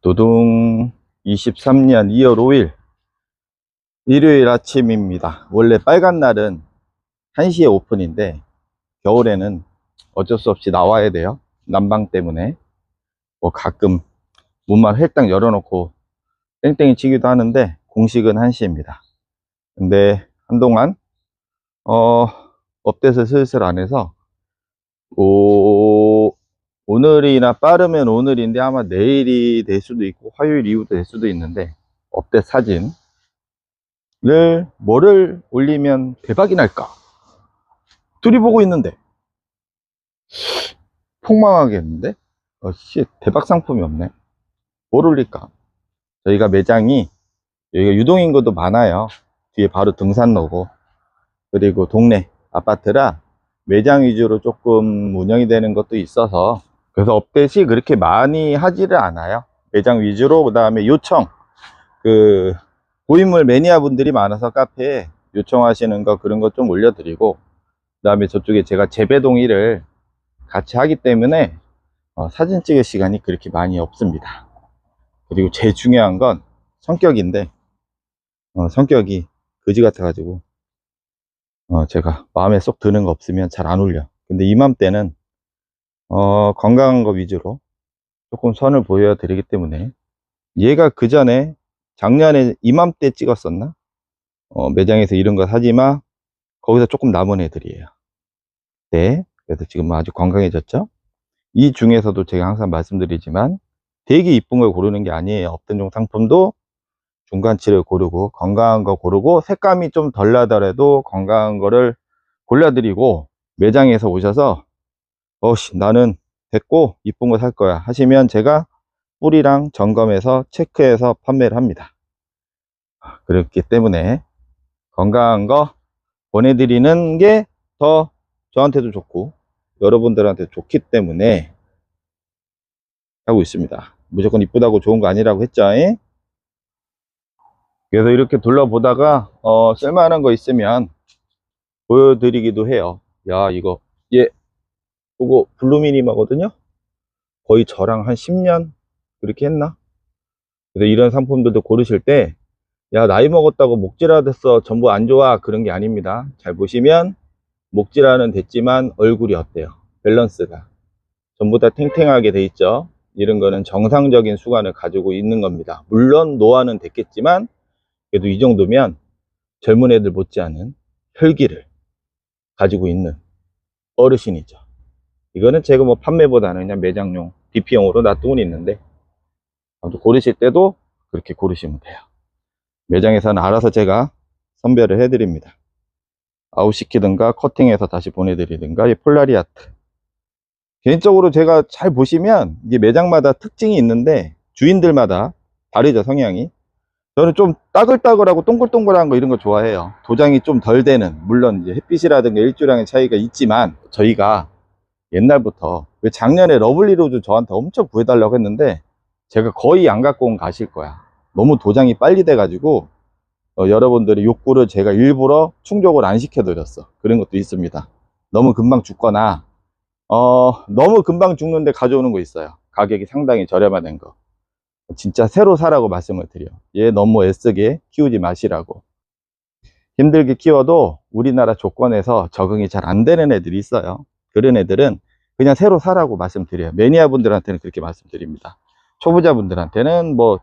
도동 23년 2월 5일 일요일 아침입니다. 원래 빨간 날은 1시에 오픈인데 겨울에는 어쩔 수 없이 나와야 돼요. 난방 때문에 뭐 가끔 문만 활딱 열어놓고 땡땡이 치기도 하는데 공식은 1시입니다. 근데 한동안 어 업데이트 슬슬 안 해서 오, 오늘이나 빠르면 오늘인데 아마 내일이 될 수도 있고 화요일 이후도 될 수도 있는데 업데 사진을 뭐를 올리면 대박이 날까? 둘이 보고 있는데. 폭망하겠는데? 어씨 대박 상품이 없네. 뭘 올릴까? 저희가 매장이 여기가 유동인구도 많아요. 뒤에 바로 등산로고. 그리고 동네 아파트라 매장 위주로 조금 운영이 되는 것도 있어서 그래서 업데이트이 그렇게 많이 하지를 않아요. 매장 위주로 그 다음에 요청. 그 고인물 매니아 분들이 많아서 카페에 요청하시는 거 그런 것 좀 올려드리고 그 다음에 저쪽에 제가 재배 동의를 같이 하기 때문에 어, 사진 찍을 시간이 그렇게 많이 없습니다. 그리고 제일 중요한 건 성격인데 어, 성격이 거지 같아 가지고 어, 제가 마음에 쏙 드는 거 없으면 잘 안 올려. 근데 이맘때는, 어, 건강한 거 위주로 조금 선을 보여드리기 때문에, 얘가 그 전에 작년에 이맘때 찍었었나? 어, 매장에서 이런 거 사지마, 거기서 조금 남은 애들이에요. 네. 그래서 지금 아주 건강해졌죠? 이 중에서도 제가 항상 말씀드리지만, 되게 이쁜 걸 고르는 게 아니에요. 업텐종 상품도 중간치를 고르고 건강한 거 고르고 색감이 좀 덜 나더라도 건강한 거를 골라드리고 매장에서 오셔서 어씨 나는 됐고 이쁜 거 살 거야 하시면 제가 뿌리랑 점검해서 체크해서 판매를 합니다 그렇기 때문에 건강한 거 보내드리는 게 더 저한테도 좋고 여러분들한테 좋기 때문에 하고 있습니다 무조건 이쁘다고 좋은 거 아니라고 했죠 잉? 그래서 이렇게 둘러보다가 어, 쓸만한 거 있으면 보여드리기도 해요. 야 이거 얘 이거 블루미니마거든요. 거의 저랑 한 10년 그렇게 했나? 그래서 이런 상품들도 고르실 때 야 나이 먹었다고 목질화 됐어 전부 안 좋아 그런 게 아닙니다. 잘 보시면 목질화는 됐지만 얼굴이 어때요? 밸런스가 전부 다 탱탱하게 돼 있죠. 이런 거는 정상적인 수관을 가지고 있는 겁니다. 물론 노화는 됐겠지만 그래도 이 정도면 젊은 애들 못지않은 혈기를 가지고 있는 어르신이죠. 이거는 제가 뭐 판매보다는 그냥 매장용 DP용으로 놔두고 있는데 아무튼 고르실 때도 그렇게 고르시면 돼요. 매장에서는 알아서 제가 선별을 해드립니다. 아웃시키든가 커팅해서 다시 보내드리든가 이 폴라리아트 개인적으로 제가 잘 보시면 이게 매장마다 특징이 있는데 주인들마다 다르죠 성향이 저는 좀 따글따글하고 동글동글한 거 이런 거 좋아해요. 도장이 좀 덜 되는, 물론 이제 햇빛이라든가 일조량의 차이가 있지만, 저희가 옛날부터, 왜 작년에 러블리로즈 저한테 엄청 구해달라고 했는데, 제가 거의 안 갖고 온 가실 거야. 너무 도장이 빨리 돼 가지고, 어, 여러분들의 욕구를 제가 일부러 충족을 안 시켜드렸어. 그런 것도 있습니다. 너무 금방 죽거나, 어, 너무 금방 죽는데 가져오는 거 있어요. 가격이 상당히 저렴한 거. 진짜 새로 사라고 말씀을 드려. 얘 너무 애쓰게 키우지 마시라고. 힘들게 키워도 우리나라 조건에서 적응이 잘 안 되는 애들이 있어요. 그런 애들은 그냥 새로 사라고 말씀드려요. 매니아 분들한테는 그렇게 말씀드립니다. 초보자 분들한테는 뭐,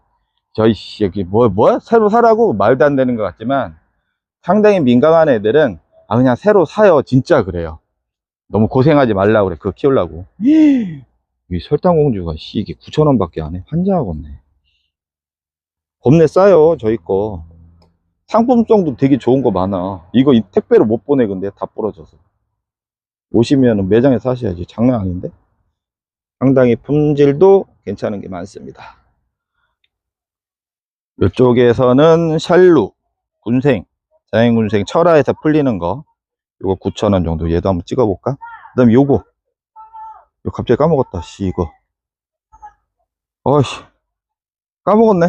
저희, 씨, 여기 뭐, 뭐? 새로 사라고 말도 안 되는 것 같지만 상당히 민감한 애들은 아, 그냥 새로 사요. 진짜 그래요. 너무 고생하지 말라고 그래. 그거 키우려고. 이 설탕공주가 씨 이게 9,000원 밖에 안 해. 환장하겠네. 겁내 싸요, 저희 거. 상품성도 되게 좋은 거 많아. 이거 이 택배로 못 보내, 근데 다 부러져서. 오시면 매장에 사셔야지. 장난 아닌데? 상당히 품질도 괜찮은 게 많습니다. 이쪽에서는 샬루, 군생, 자연군생, 철화에서 풀리는 거. 요거 9,000원 정도. 얘도 한번 찍어볼까? 그 다음 요거. 이거 갑자기 까먹었다, 씨, 이거. 어이씨. 까먹었네.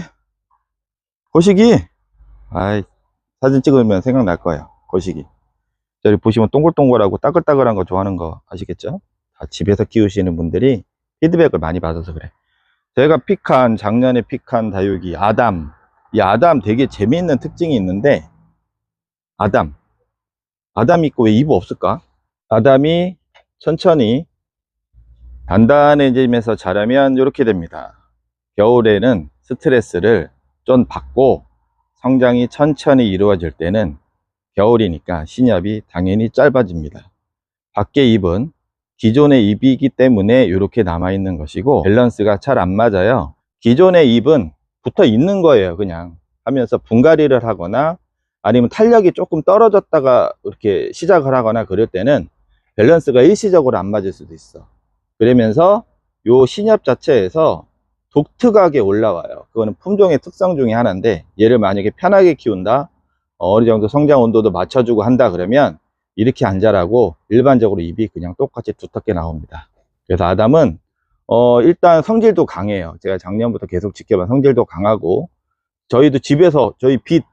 거시기. 아이, 사진 찍으면 생각날 거예요. 거시기. 저기 보시면 동글동글하고 따글따글한 거 좋아하는 거 아시겠죠? 다 집에서 키우시는 분들이 피드백을 많이 받아서 그래. 제가 픽한 작년에 픽한 다육이 아담 이 아담 되게 재미있는 특징이 있는데 아담 아담 있고 왜 이브 없을까? 아담이 천천히 단단해지면서 자라면 이렇게 됩니다. 겨울에는 스트레스를 좀 받고 성장이 천천히 이루어질 때는 겨울이니까 신엽이 당연히 짧아집니다. 밖에 잎은 기존의 잎이기 때문에 이렇게 남아있는 것이고 밸런스가 잘 안 맞아요. 기존의 잎은 붙어 있는 거예요. 그냥 하면서 분갈이를 하거나 아니면 탄력이 조금 떨어졌다가 이렇게 시작을 하거나 그럴 때는 밸런스가 일시적으로 안 맞을 수도 있어. 그러면서 요 신엽 자체에서 독특하게 올라와요. 그거는 품종의 특성 중에 하나인데 얘를 만약에 편하게 키운다, 어느 정도 성장 온도도 맞춰주고 한다 그러면 이렇게 안 자라고 일반적으로 잎이 그냥 똑같이 두텁게 나옵니다. 그래서 아담은 어 일단 성질도 강해요. 제가 작년부터 계속 지켜본 성질도 강하고 저희도 집에서 저희 빛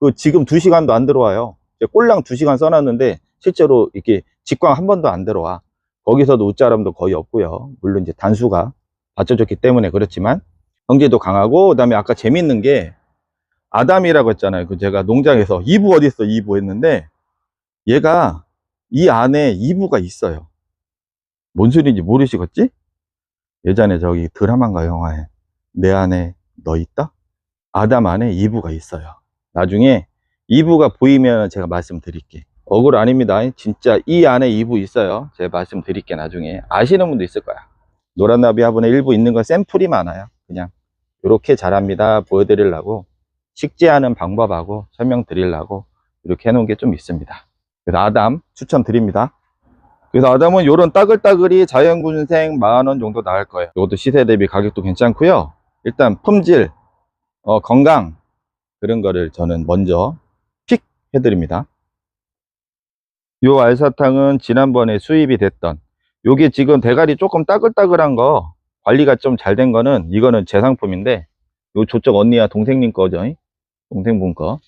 그 지금 2시간도 안 들어와요. 꼴랑 2시간 써놨는데 실제로 이렇게 직광 한 번도 안 들어와. 거기서도 웃자람도 거의 없고요. 물론 이제 단수가 받쳐줬기 때문에 그렇지만 성질도 강하고 그다음에 아까 재밌는 게 아담이라고 했잖아요. 그 제가 농장에서 이부 어디 있어 이부 했는데 얘가 이 안에 이부가 있어요. 뭔 소리인지 모르시겠지? 예전에 저기 드라마인가 영화에 내 안에 너 있다? 아담 안에 이부가 있어요. 나중에 이부가 보이면 제가 말씀드릴게. 억울 아닙니다. 진짜 이 안에 이부 있어요. 제가 말씀드릴게 나중에. 아시는 분도 있을 거야. 노란 나비 화분에 일부 있는 건 샘플이 많아요. 그냥 이렇게 자랍니다. 보여드리려고 식재하는 방법하고 설명드리려고 이렇게 해놓은 게 좀 있습니다. 그래서 아담 추천드립니다. 그래서 아담은 요런 따글따글이 자연군생 만원 정도 나갈 거예요. 이것도 시세 대비 가격도 괜찮고요. 일단 품질, 어, 건강 그런 거를 저는 먼저 픽 해드립니다. 요 알사탕은 지난번에 수입이 됐던 요게 지금 대가리 조금 따글따글한 거 관리가 좀 잘 된 거는 이거는 제 상품인데 요 저쪽 언니야 동생님 거죠 동생분 거.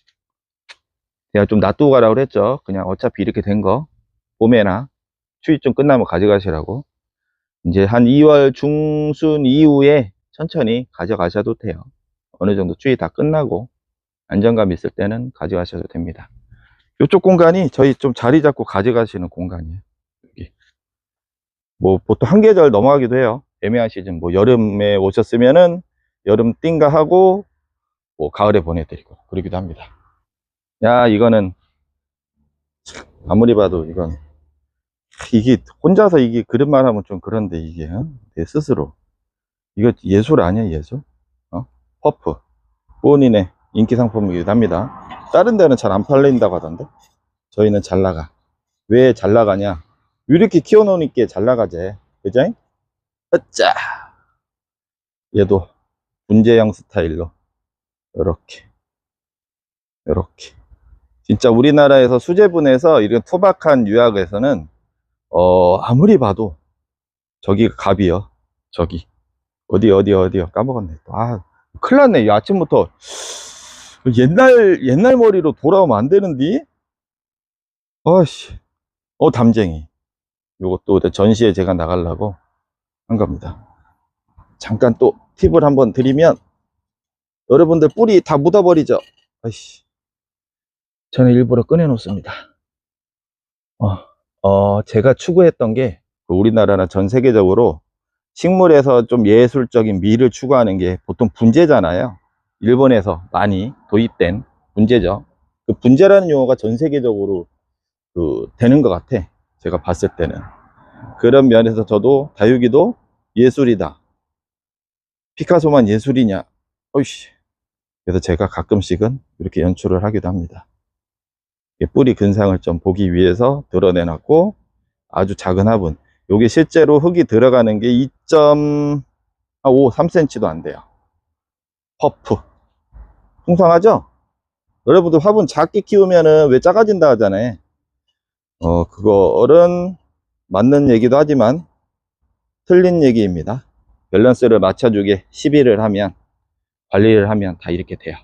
제가 좀 놔두고 가라고 그랬죠. 그냥 어차피 이렇게 된 거. 봄에나 추위 좀 끝나면 가져가시라고. 이제 한 2월 중순 이후에 천천히 가져가셔도 돼요. 어느 정도 추위 다 끝나고 안정감 있을 때는 가져가셔도 됩니다. 이쪽 공간이 저희 좀 자리 잡고 가져가시는 공간이에요. 여기. 뭐 보통 한 계절 넘어가기도 해요. 애매한 시즌 뭐 여름에 오셨으면은 여름 띵가 하고 뭐 가을에 보내드리고 그러기도 합니다. 야 이거는 참, 아무리 봐도 이건 이게 혼자서 이게 그릇만 하면 좀 그런데 이게 어? 내 스스로. 이거 예술 아니야 예술? 어? 퍼프. 본인의 인기 상품이기도 합니다. 다른 데는 잘 안 팔린다고 하던데? 저희는 잘 나가. 왜 잘 나가냐? 이렇게 키워놓으니까 잘 나가지? 그죠? 으짜 얘도 분재형 스타일로. 이렇게. 이렇게. 진짜 우리나라에서 수제분해서 이런 투박한 유약에서는 어 아무리 봐도 저기가 갑이요. 저기. 어디 어디 어디요. 까먹었네. 또. 아 큰일 났네. 이 아침부터. 옛날 옛날 머리로 돌아오면 안 되는디? 어씨. 어 담쟁이. 요것도 전시에 제가 나가려고 한 겁니다 잠깐 또 팁을 한번 드리면 여러분들 뿌리 다 묻어버리죠? 아이씨. 저는 일부러 꺼내 놓습니다. 어, 어 제가 추구했던 게그 우리나라나 전 세계적으로 식물에서 좀 예술적인 미를 추구하는 게 보통 분재잖아요. 일본에서 많이 도입된 분재죠. 그 분재라는 용어가 전 세계적으로 그 되는 것 같아. 제가 봤을 때는. 그런 면에서 저도 다육이도 예술이다 피카소만 예술이냐? 어이씨. 그래서 제가 가끔씩은 이렇게 연출을 하기도 합니다. 뿌리 근상을 좀 보기 위해서 드러내놨고 아주 작은 화분. 요게 실제로 흙이 들어가는 게 2.5 3cm도 안 돼요. 퍼프. 풍성하죠? 여러분들 화분 작게 키우면은 왜 작아진다 하잖아요 어 그거는 맞는 얘기도 하지만 틀린 얘기입니다 밸런스를 맞춰주게 시비를 하면 관리를 하면 다 이렇게 돼요.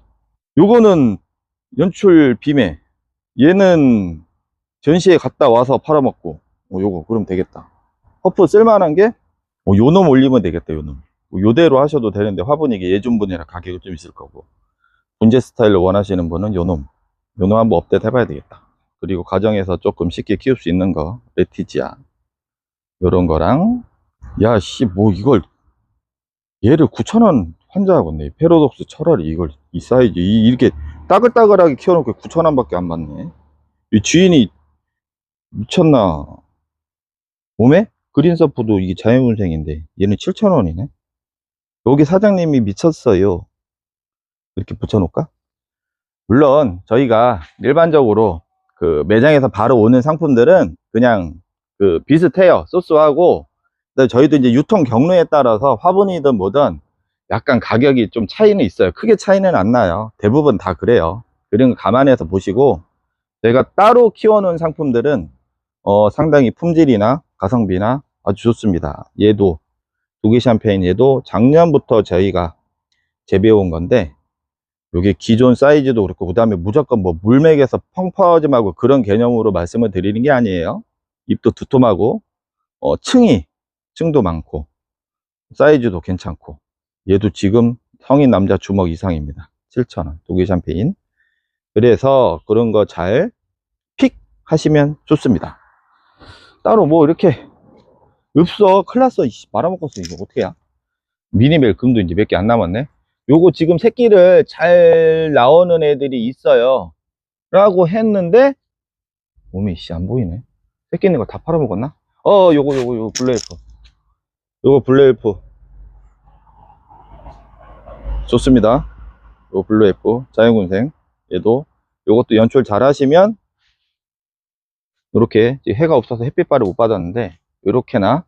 요거는 연출 비매 얘는 전시에 갔다 와서 팔아먹고 어, 요거 그럼 되겠다. 퍼프 쓸만한 게 어, 요놈 올리면 되겠다 요놈. 뭐 요대로 하셔도 되는데 화분 이게 예준분이라 가격이 좀 있을 거고. 분재 스타일을 원하시는 분은 요놈. 요놈 한번 업데이트 해봐야 되겠다. 그리고 가정에서 조금 쉽게 키울 수 있는 거 레티지아. 요런 거랑 야씨 뭐 이걸 얘를 9,000원 환자하겠네. 페로독스 철알이 이걸 이 사이즈. 이, 이렇게 따글따글하게 키워놓고 9,000원 밖에 안 받네. 이 주인이 미쳤나. 몸에? 그린서프도 이게 자연분생인데 얘는 7,000원이네? 여기 사장님이 미쳤어요. 이렇게 붙여놓을까? 물론 저희가 일반적으로 그 매장에서 바로 오는 상품들은 그냥 그 비슷해요. 소스하고 저희도 이제 유통 경로에 따라서 화분이든 뭐든 약간 가격이 좀 차이는 있어요. 크게 차이는 안 나요. 대부분 다 그래요. 그런 거 감안해서 보시고 저희가 따로 키워놓은 상품들은 어, 상당히 품질이나 가성비나 아주 좋습니다. 얘도 독일 샴페인 얘도 작년부터 저희가 재배해온 건데 요게 기존 사이즈도 그렇고 그 다음에 무조건 뭐 물맥에서 펑퍼짐하고 그런 개념으로 말씀을 드리는 게 아니에요. 잎도 두툼하고 어, 층이 층도 많고 사이즈도 괜찮고 얘도 지금 성인 남자 주먹 이상입니다. 7,000원 독일 샴페인. 그래서 그런 거 잘 픽 하시면 좋습니다. 따로 뭐 이렇게 없어 이씨, 말아먹었어 이거 어떻게 야 미니멜 금도 이제 몇 개 안 남았네. 요거 지금 새끼를 잘 나오는 애들이 있어요. 라고 했는데 몸이 씨안 보이네. 새끼 있는 거 다 팔아먹었나? 어 요거 요거 요거 블레이프 요거 블레이프 좋습니다. 요거 블루에프 자연군생. 얘도 요것도 연출 잘 하시면 이렇게 해가 없어서 햇빛발을 못 받았는데 이렇게나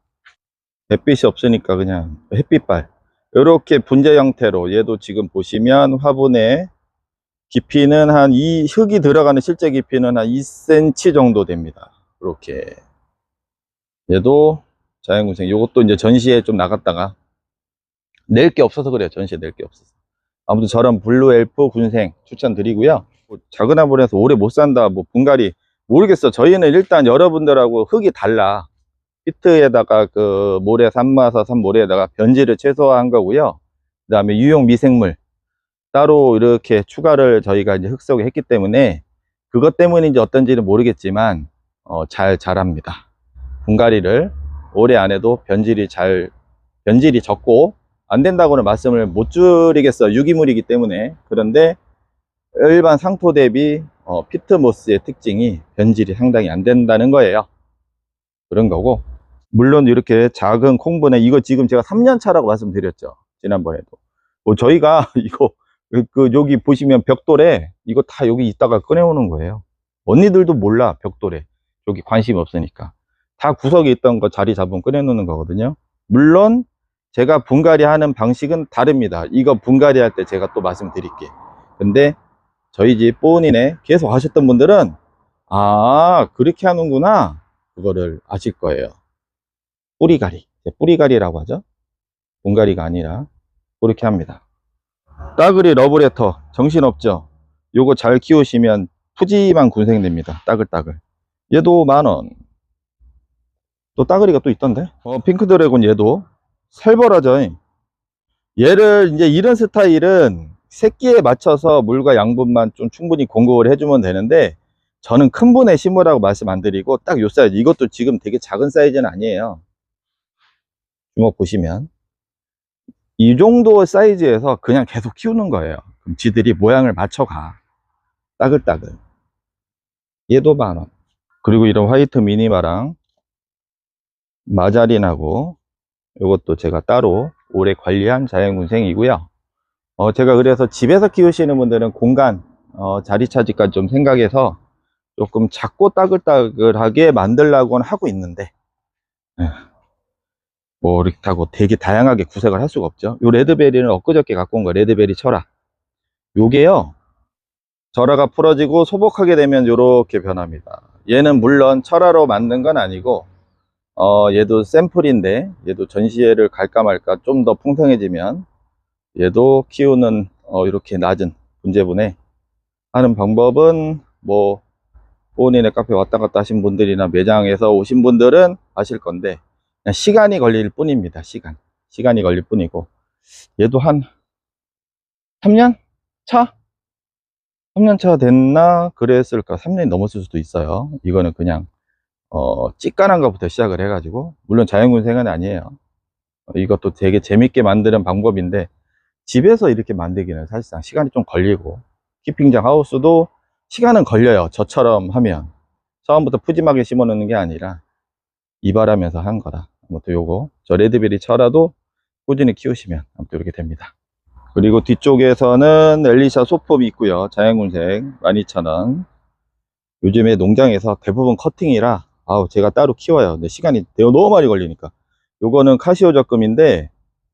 햇빛이 없으니까 그냥 햇빛발. 이렇게 분재 형태로 얘도 지금 보시면 화분에 깊이는 한 이 흙이 들어가는 실제 깊이는 한 2cm 정도 됩니다. 이렇게. 얘도 자연군생. 요것도 이제 전시에 좀 나갔다가 낼 게 없어서 그래요. 전시에 낼 게 없어서. 아무튼 저런 블루 엘프 군생 추천드리고요. 뭐 작은 화분에서 오래 못 산다 뭐 분갈이. 모르겠어. 저희는 일단 여러분들하고 흙이 달라. 피트에다가 그 모래 산마사 산모래에다가 변질을 최소화한 거고요. 그 다음에 유용 미생물. 따로 이렇게 추가를 저희가 이제 흙 속에 했기 때문에 그것 때문인지 어떤지는 모르겠지만 어, 잘 자랍니다. 분갈이를 오래 안 해도 변질이 잘 변질이 적고 안 된다고는 말씀을 못 드리겠어요 유기물이기 때문에. 그런데 일반 상토 대비 어, 피트모스의 특징이 변질이 상당히 안 된다는 거예요. 그런 거고. 물론 이렇게 작은 콩분에 이거 지금 제가 3년 차라고 말씀드렸죠. 지난번에도. 뭐 저희가 이거 그- 그 여기 보시면 벽돌에 이거 다 여기 있다가 꺼내오는 거예요. 언니들도 몰라 벽돌에. 여기 관심이 없으니까 다 구석에 있던 거 자리 잡으면 꺼내놓는 거거든요. 물론 제가 분갈이 하는 방식은 다릅니다. 이거 분갈이 할 때 제가 또 말씀드릴게. 근데 저희 집 뽀은이네 계속 하셨던 분들은 아 그렇게 하는구나. 그거를 아실 거예요. 뿌리가리 뿌리가리라고 하죠. 분갈이가 아니라 그렇게 합니다. 따그리 러브레터 정신없죠? 요거 잘 키우시면 푸짐한 군생됩니다. 따글따글. 얘도 만원 또 따그리가 또 있던데? 어 핑크 드래곤 얘도. 살벌하죠 얘를 이제 이런 스타일은 새끼에 맞춰서 물과 양분만 좀 충분히 공급을 해주면 되는데 저는 큰 분에 심으라고 말씀 안 드리고 딱 요 사이즈. 이것도 지금 되게 작은 사이즈는 아니에요. 주먹 보시면. 이 정도 사이즈에서 그냥 계속 키우는 거예요. 그럼 지들이 모양을 맞춰가. 따글따글. 얘도 만원. 그리고 이런 화이트 미니마랑 마자린하고 이것도 제가 따로 오래 관리한 자연군생이고요. 어, 제가 그래서 집에서 키우시는 분들은 공간 어, 자리 차지까지 좀 생각해서 조금 작고 따글따글하게 만들려고는 하고 있는데 예. 뭐 이렇게 하고 되게 다양하게 구색을 할 수가 없죠. 요 레드베리는 엊그저께 갖고 온 거 레드베리 철화. 요게요 절화가 풀어지고 소복하게 되면 이렇게 변합니다. 얘는 물론 철화로 만든 건 아니고 어 얘도 샘플인데 얘도 전시회를 갈까 말까 좀 더 풍성해지면 얘도 키우는 어 이렇게 낮은 분재분에 하는 방법은 뭐 본인의 카페 왔다 갔다 하신 분들이나 매장에서 오신 분들은 아실 건데 그냥 시간이 걸릴 뿐입니다 시간. 시간이 걸릴 뿐이고. 얘도 한 3년 차? 3년 차 됐나 그랬을까? 3년이 넘었을 수도 있어요. 이거는 그냥 어 찌까난 것부터 시작을 해가지고 물론 자연군생은 아니에요. 어, 이것도 되게 재밌게 만드는 방법인데 집에서 이렇게 만들기는 사실상 시간이 좀 걸리고 키핑장 하우스도 시간은 걸려요 저처럼 하면. 처음부터 푸짐하게 심어 놓는 게 아니라 이발하면서 한 거라. 아무튼 요거 저 레드베리 쳐라도 꾸준히 키우시면 아무튼 이렇게 됩니다. 그리고 뒤쪽에서는 엘리샤 소폼이 있고요 자연군색 12,000원. 요즘에 농장에서 대부분 커팅이라 아우 제가 따로 키워요. 근데 시간이 너무 많이 걸리니까. 요거는 카시오 적금인데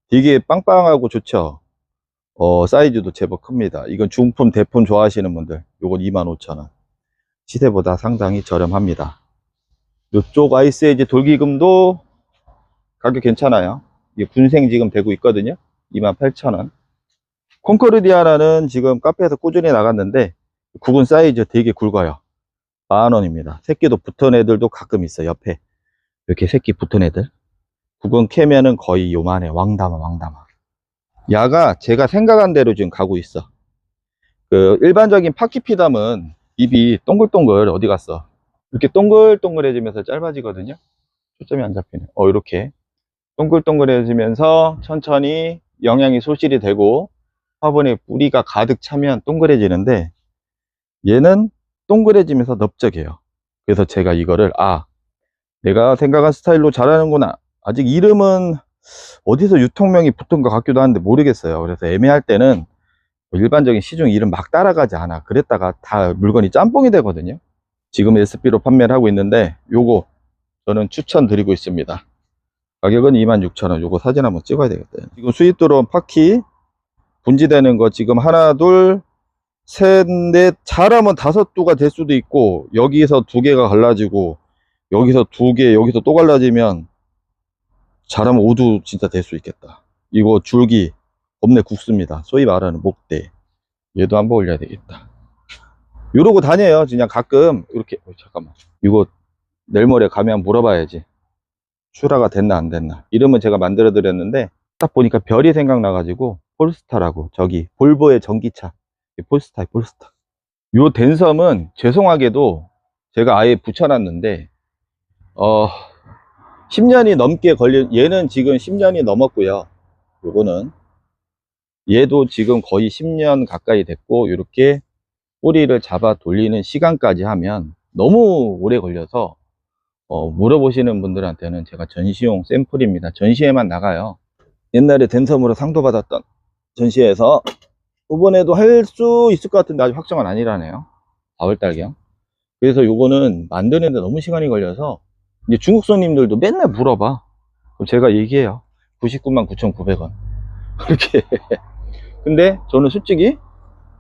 되게 빵빵하고 좋죠? 어 사이즈도 제법 큽니다. 이건 중품 대품 좋아하시는 분들 요건 25,000원. 시세보다 상당히 저렴합니다. 이쪽 아이스에이지 돌기금도 가격 괜찮아요. 이게 군생 지금 되고 있거든요. 28,000원. 콩코르디아라는 지금 카페에서 꾸준히 나갔는데 굵은 사이즈 되게 굵어요 만원입니다. 새끼도 붙은 애들도 가끔 있어 요 옆에. 이렇게 새끼 붙은 애들. 굵은 캐면은 거의 요만해. 왕다마 왕다마 야가 제가 생각한 대로 지금 가고 있어. 그 일반적인 파키피담은 입이 동글동글 어디 갔어? 이렇게 동글동글해지면서 짧아지거든요. 초점이 안 잡히네. 어 이렇게. 동글동글해지면서 천천히 영양이 소실이 되고 화분에 뿌리가 가득 차면 동그래지는데 얘는 동그래지면서 넓적해요. 그래서 제가 이거를 아 내가 생각한 스타일로 자라는구나. 아직 이름은 어디서 유통명이 붙은 것 같기도 한데 모르겠어요. 그래서 애매할 때는 뭐 일반적인 시중 이름 막 따라가지 않아. 그랬다가 다 물건이 짬뽕이 되거든요. 지금 SB로 판매를 하고 있는데 요거 저는 추천드리고 있습니다. 가격은 26,000원. 요거 사진 한번 찍어야 되겠다. 지금 수입 들어온 파키 분지되는 거 지금 하나 둘 셋, 넷, 잘하면 다섯 두가 될 수도 있고, 여기서 두 개가 갈라지고, 여기서 두 개, 여기서 또 갈라지면, 잘하면 오두 진짜 될 수 있겠다. 이거 줄기, 겁내 굵습니다. 소위 말하는 목대. 얘도 한번 올려야 되겠다. 이러고 다녀요. 그냥 가끔, 이렇게, 어, 잠깐만. 이거 내일 모레 가면 물어봐야지. 출하가 됐나, 안 됐나. 이름은 제가 만들어 드렸는데, 딱 보니까 별이 생각나가지고, 폴스타라고, 저기, 볼보의 전기차. 폴스타, 폴스타. 요 댄섬은 죄송하게도 제가 아예 붙여놨는데, 어, 10년이 넘게 걸린, 얘는 지금 10년이 넘었고요. 요거는. 얘도 지금 거의 10년 가까이 됐고, 이렇게 뿌리를 잡아 돌리는 시간까지 하면 너무 오래 걸려서, 어, 물어보시는 분들한테는 제가 전시용 샘플입니다. 전시회만 나가요. 옛날에 댄섬으로 상도 받았던 전시회에서 이번에도 할 수 있을 것 같은데 아직 확정은 아니라네요. 4월달경 그래서 요거는 만드는데 너무 시간이 걸려서 이제 중국 손님들도 맨날 물어봐. 그럼 제가 얘기해요. 99만 9,900원. 그렇게. 근데 저는 솔직히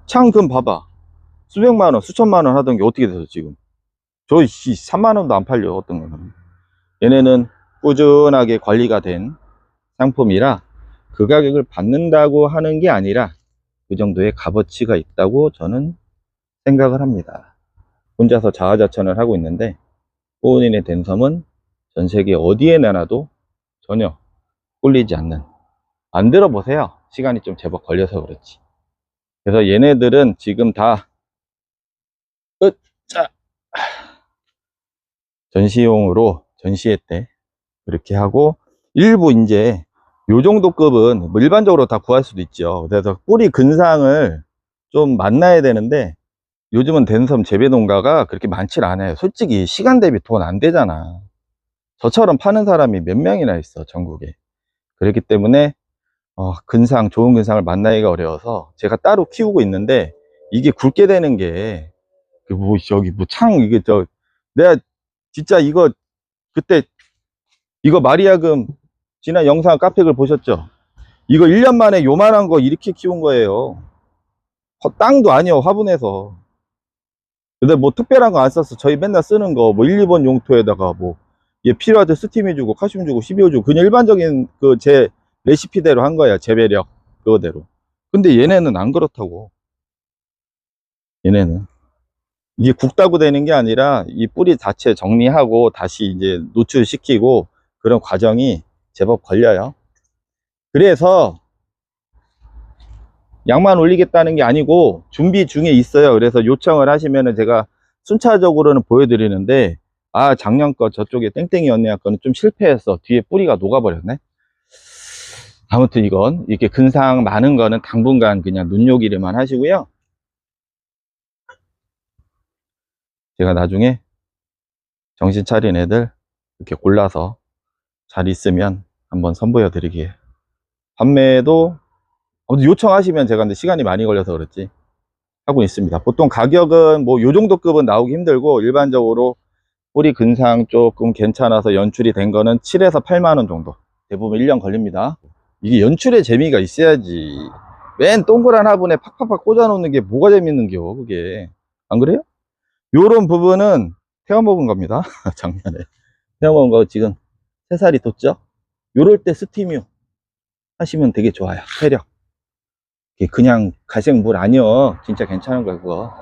창금 봐봐. 수백만원 수천만원 하던 게 어떻게 돼서 지금? 저 3만원도 안 팔려 어떤 거는. 얘네는 꾸준하게 관리가 된 상품이라 그 가격을 받는다고 하는 게 아니라 그 정도의 값어치가 있다고 저는 생각을 합니다. 혼자서 자아자찬을 하고 있는데 호은인의 댄섬은 전 세계 어디에 내놔도 전혀 꿀리지 않는 만들어 보세요. 시간이 좀 제법 걸려서 그렇지. 그래서 얘네들은 지금 다 으짜 전시용으로 전시회 때 이렇게 하고 일부 이제 요 정도 급은 뭐 일반적으로 다 구할 수도 있죠. 그래서 뿌리 근상을 좀 만나야 되는데 요즘은 댄섬 재배 농가가 그렇게 많지 않아요. 솔직히 시간 대비 돈 안 되잖아. 저처럼 파는 사람이 몇 명이나 있어, 전국에. 그렇기 때문에 어, 근상, 좋은 근상을 만나기가 어려워서 제가 따로 키우고 있는데 이게 굵게 되는 게, 그 뭐, 저기, 뭐, 창, 이게 저, 내가 진짜 이거, 그때, 이거 마리아금 지난 영상 카페글 보셨죠? 이거 1년 만에 요만한 거 이렇게 키운 거예요. 어, 땅도 아니요, 화분에서. 근데 뭐 특별한 거 안 썼어. 저희 맨날 쓰는 거, 뭐 1, 2번 용토에다가 뭐, 얘 필요할 때 스팀 해주고, 칼슘 주고, 12호 주고, 그냥 일반적인 그 제 레시피대로 한 거야. 재배력. 그거대로. 근데 얘네는 안 그렇다고. 얘네는. 이게 굵다고 되는 게 아니라 이 뿌리 자체 정리하고 다시 이제 노출시키고 그런 과정이 제법 걸려요. 그래서 양만 올리겠다는 게 아니고 준비 중에 있어요. 그래서 요청을 하시면은 제가 순차적으로는 보여드리는데 아 작년 거 저쪽에 땡땡이 언니야 거는 좀 실패해서 뒤에 뿌리가 녹아버렸네. 아무튼 이건 이렇게 근상 많은 거는 당분간 그냥 눈요기를만 하시고요. 제가 나중에 정신 차린 애들 이렇게 골라서 잘 있으면 한번 선보여 드리기에 판매도 아무튼 요청하시면 제가 근데 시간이 많이 걸려서 그렇지 하고 있습니다. 보통 가격은 뭐 요 정도 급은 나오기 힘들고 일반적으로 뿌리 근상 조금 괜찮아서 연출이 된 거는 7에서 8만 원 정도 대부분 1년 걸립니다. 이게 연출의 재미가 있어야지. 맨 동그란 화분에 팍팍팍 꽂아 놓는 게 뭐가 재밌는겨 그게 안 그래요? 요런 부분은 태워 먹은 겁니다. 작년에 태워 먹은 거 지금 3살이 돋죠? 요럴 때 스티뮤 하시면 되게 좋아요. 이게 그냥 갈색 물 아니요. 진짜 괜찮은 거예요, 그거.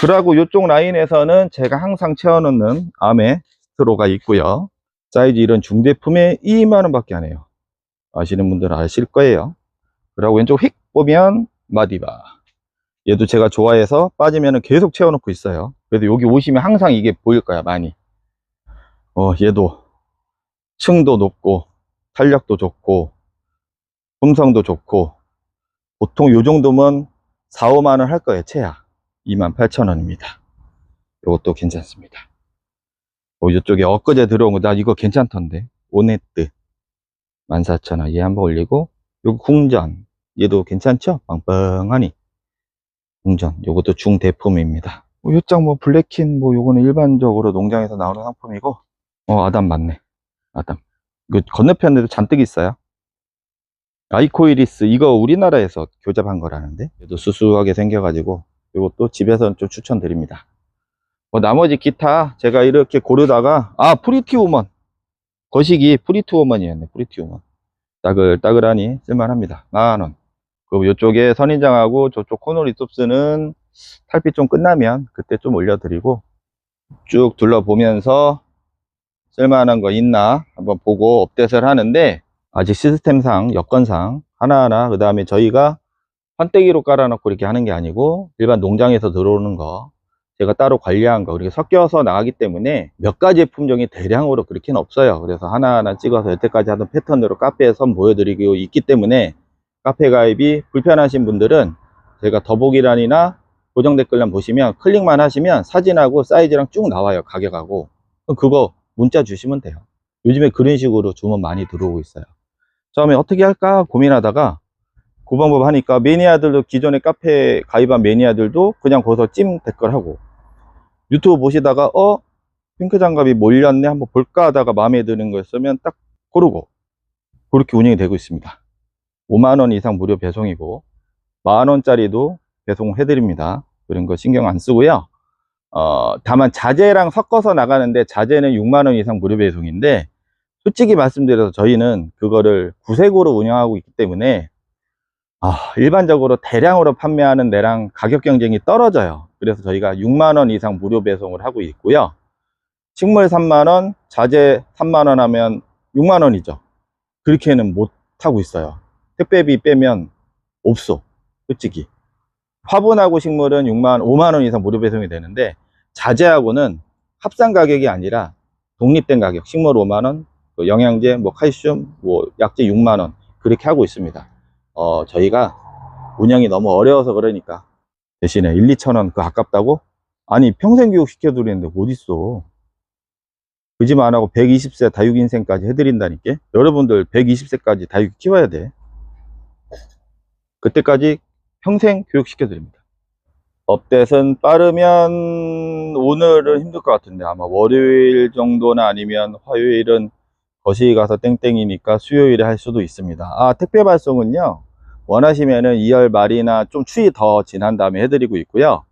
그러고 요쪽 라인에서는 제가 항상 채워놓는 아메 스트로가 있고요. 사이즈 이런 중대품에 2만원 밖에 안 해요. 아시는 분들은 아실 거예요. 그리고 왼쪽 휙 보면 마디바. 얘도 제가 좋아해서 빠지면 계속 채워놓고 있어요. 그래서 여기 오시면 항상 이게 보일 거야, 많이. 어, 얘도 층도 높고, 탄력도 좋고, 품성도 좋고, 보통 요 정도면 4, 5만원 할 거예요, 채야. 28,000원입니다. 요것도 괜찮습니다. 어, 이쪽에 엊그제 들어온 거, 나 이거 괜찮던데. 오네뜨. 14,000원. 얘 한번 올리고, 요거 궁전. 얘도 괜찮죠? 빵빵하니. 궁전. 요것도 중대품입니다. 뭐 요짝 뭐 블랙킨, 뭐 요거는 일반적으로 농장에서 나오는 상품이고, 어, 아담 맞네. 아담. 그 건너편에도 잔뜩 있어요. 아이코이리스 이거 우리나라에서 교잡한 거라는데? 얘도 수수하게 생겨가지고 이것도 집에서는 좀 추천드립니다. 뭐 나머지 기타 제가 이렇게 고르다가 아 프리티우먼. 거시기 프리티우먼이었네 프리티우먼. 따글따글하니 쓸만합니다. 만원. 그리고 이쪽에 선인장하고 저쪽 코노리 톱스는 탈피 좀 끝나면 그때 좀 올려드리고 쭉 둘러보면서 쓸만한 거 있나 한번 보고 업데이트를 하는데 아직 시스템상, 여건상 하나하나 그 다음에 저희가 판때기로 깔아놓고 이렇게 하는 게 아니고 일반 농장에서 들어오는 거 제가 따로 관리한 거 그렇게 섞여서 나가기 때문에 몇 가지의 품종이 대량으로 그렇게는 없어요. 그래서 하나하나 찍어서 여태까지 하던 패턴으로 카페에 선 보여드리고 있기 때문에 카페 가입이 불편하신 분들은 제가 더보기란이나 고정 댓글란 보시면 클릭만 하시면 사진하고 사이즈랑 쭉 나와요 가격하고. 그거 문자 주시면 돼요. 요즘에 그런 식으로 주문 많이 들어오고 있어요. 처음에 어떻게 할까 고민하다가 그 방법 하니까 매니아들도 기존에 카페 가입한 매니아들도 그냥 거기서 찜 댓글하고 유튜브 보시다가 어? 핑크 장갑이 몰렸네 한번 볼까 하다가 마음에 드는 거였으면 딱 고르고 그렇게 운영이 되고 있습니다. 5만원 이상 무료 배송이고 만원짜리도 배송해 드립니다. 그런 거 신경 안 쓰고요 어, 다만 자재랑 섞어서 나가는데 자재는 6만원 이상 무료 배송인데 솔직히 말씀드려서 저희는 그거를 구색으로 운영하고 있기 때문에 아, 일반적으로 대량으로 판매하는 데랑 가격 경쟁이 떨어져요. 그래서 저희가 6만원 이상 무료 배송을 하고 있고요. 식물 3만원, 자재 3만원 하면 6만원이죠. 그렇게는 못 하고 있어요. 택배비 빼면 없어. 솔직히. 화분하고 식물은 6만, 5만 원 이상 무료 배송이 되는데 자재하고는 합산 가격이 아니라 독립된 가격. 식물 5만원, 그 영양제, 뭐 칼슘, 뭐 약제 6만 원 그렇게 하고 있습니다. 어, 저희가 운영이 너무 어려워서 그러니까 대신에 1, 2천 원 그 아깝다고? 아니 평생 교육 시켜드리는데 어딨어? 그집 안 하고 120세 다육인생까지 해드린다니까 여러분들 120세까지 다육 키워야 돼 그때까지 평생 교육 시켜 드립니다 업데이트는 빠르면 오늘은 힘들 것 같은데 아마 월요일 정도나 아니면 화요일은 거시기 가서 땡땡이니까 수요일에 할 수도 있습니다. 아, 택배 발송은요. 원하시면은 2월 말이나 좀 추위 더 지난 다음에 해드리고 있고요.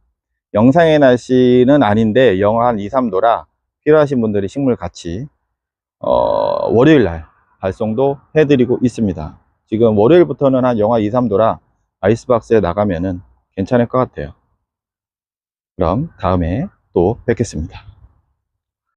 영상의 날씨는 아닌데 영하 한 2, 3도라 필요하신 분들이 식물 같이 어, 월요일 날 발송도 해드리고 있습니다. 지금 월요일부터는 한 영하 2, 3도라 아이스박스에 나가면은 괜찮을 것 같아요. 그럼 다음에 또 뵙겠습니다.